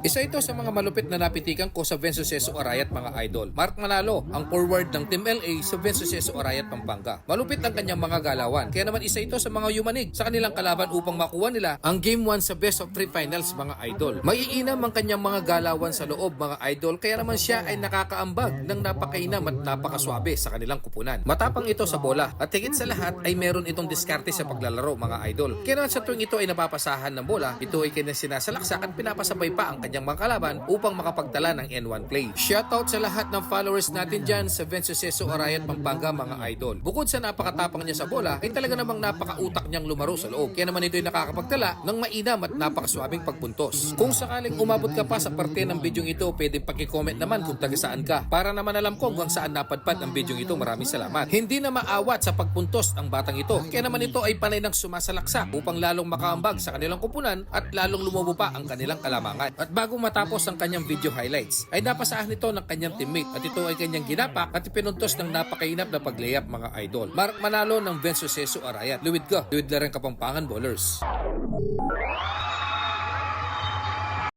Isa ito sa mga malupit na napitikan ko sa Venceseso Arayat mga idol. Mark Manalo, ang forward ng Team LA sa Venceseso Arayat Pampanga. Malupit ang kanyang mga galawan. Kaya naman isa ito sa mga yumanig sa kanilang kalaban upang makuha nila ang Game 1 sa Best of 3 Finals mga idol. Maiinam ang kanyang mga galawan sa loob mga idol kaya naman siya ay nakakaambag ng napakainam at napakaswabe sa kanilang kupunan. Matapang ito sa bola at higit sa lahat ay meron itong diskarte sa paglalaro mga idol. Kaya naman sa tuwing ito ay napapasahan ng bola, ito ay kanya sinasalaksak at pinapasabay pa ang kanyang mga kalaban upang makapagtala ng N1 play. Shoutout sa lahat ng followers natin dyan sa Venceseso Arayat Pampanga mga idol. Bukod sa napakatapang niya sa bola, ay talaga namang napakautak niyang lumaro sa loob. Kaya naman ito ay nakakapagtala ng mainam at napakaswabing pagpuntos. Kung sakaling umabot ka pa sa parte ng bidyong ito, pwede paki-comment naman kung taga saan ka. Para naman alam ko kung saan napadpad ang bidyong ito. Maraming salamat. Hindi na maawat sa pagpuntos ang batang ito. Kaya naman ito ay panay ng sumasalaksa upang lalong makaambag sa kanilang kupunan at lalong lumobo pa ang kanilang kalamangan. At bago matapos ang kanyang video highlights, ay napasahan ito ng kanyang teammate at ito ay kanyang ginapak at ipinuntos ng napakainap na paglayap mga idol. Mark Manalo ng Venceseso Arayat. Luwid ka. Luwid na rin kapampangan bowlers.